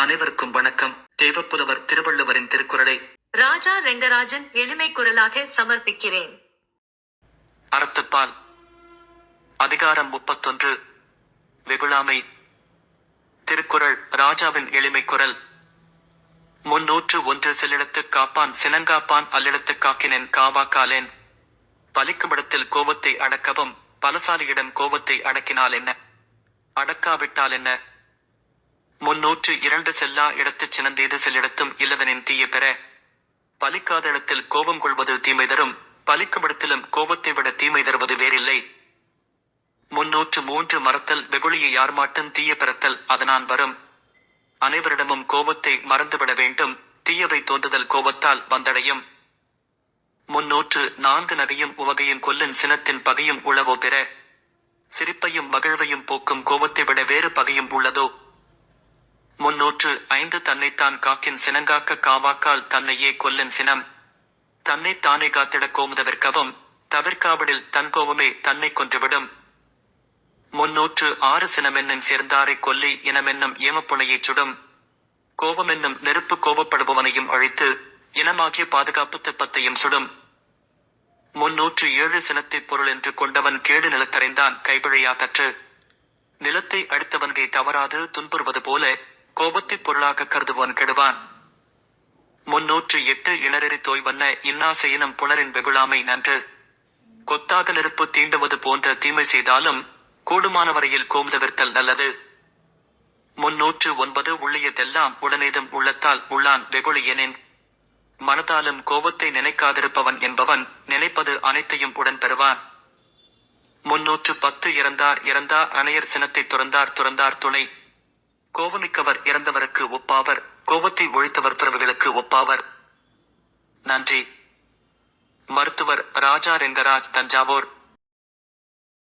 அனைவருக்கும் வணக்கம். தேவப்புலவர் திருவள்ளுவரின் திருக்குறளை ராஜா ரெங்கராஜன் எளிமை குரலாக சமர்ப்பிக்கிறேன். அறத்துப்பால் அதிகாரம் முப்பத்தொன்று வெகுளாமை. திருக்குறள் ராஜாவின் எளிமை குரல். முன்னூற்று ஒன்று செல்லிடத்து காப்பான் சினங்காப்பான் அல்லிடத்து காக்கினேன் காவாக்காலேன் பலிக்குமிடத்தில் கோபத்தை அடக்கவும் பலசாலியிடம் கோபத்தை அடக்கினால் என்ன? அடக்காவிட்டால் என்ன? முன்னூற்று இரண்டு செல்லா இடத்துச் சினந்தேது செல்லிடத்தும் இல்லதனின் தீய பெற. பலிக்காத இடத்தில் கோபம் கொள்வது தீமை தரும். பலிக்குமிடத்திலும் கோபத்தை விட தீமை தருவது வேறில்லை. முன்னூற்று மூன்று மறத்தல் வெகுளியை யார்மாட்டும் தீய பெறத்தல் அதனான் வரும். அனைவரிடமும் கோபத்தை மறந்துவிட வேண்டும். தீயவை தோன்றுதல் கோபத்தால் வந்தடையும். முன்னூற்று நான்கு நகையும் உவகையும் கொல்லின் சினத்தின் பகையும் உளவோ பெற. சிரிப்பையும் மகிழ்வையும் போக்கும் கோபத்தை விட வேறு பகையும் உள்ளதோ. முன்னூற்று ஐந்து தன்னைத்தான் காக்கின் சினங்காக்க காவாக்கால் தன்னையே கொல்லன் சினம். தன்னை தானே காத்திடக் கோமுதவர்க்கவும் தவிர்க்காவிடில் தன் கோபமே தன்னை கொன்றுவிடும். முன்னூற்று ஆறு சினமென்னும் சேர்ந்தாரை கொல்லி இனமென்னும் ஏமப்புனையைச் சுடும். கோபமென்னும் நெருப்பு கோபப்படுபவனையும் அழித்து இனமாகிய பாதுகாப்பு திப்பத்தையும் சுடும். முன்னூற்று ஏழு சினத்தைப் பொருள் என்று கொண்டவன் கேடு நிலத்தறைந்தான் கைபிழையா தற்று நிலத்தை அடுத்தவன்கை தவறாது துன்புறுவது போல கோபத்தை பொருளாக கருதுவான் கெடுவான். முன்னூற்று எட்டு இணரெறி தோய்வண்ண இன்னாசையினம் புலரின் வெகுளாமை நன்று. கொத்தாக நெருப்பு தீண்டுவது போன்ற தீமை செய்தாலும் கூடுமான வரையில் கோமுதவிர்த்தல் நல்லது. முன்னூற்று ஒன்பது உள்ளியதெல்லாம் உடனேதும் உள்ளத்தால் உள்ளான் வெகுளியனின் மனதாலும் கோபத்தை நினைக்காதிருப்பவன் என்பவன் நினைப்பது அனைத்தையும் உடன் பெறுவான். முன்னூற்று பத்து இறந்தார் இறந்தார் அணையர் சினத்தை துறந்தார் துறந்தார் துணை. கோபமிக்கவர் இறந்தவருக்கு ஒப்பாவர் கோபத்தை ஒழித்தவர் துறவுகளுக்கு ஒப்பாவர். நன்றி. மருத்துவர் ராஜா ரெங்கராஜ் தஞ்சாவூர்.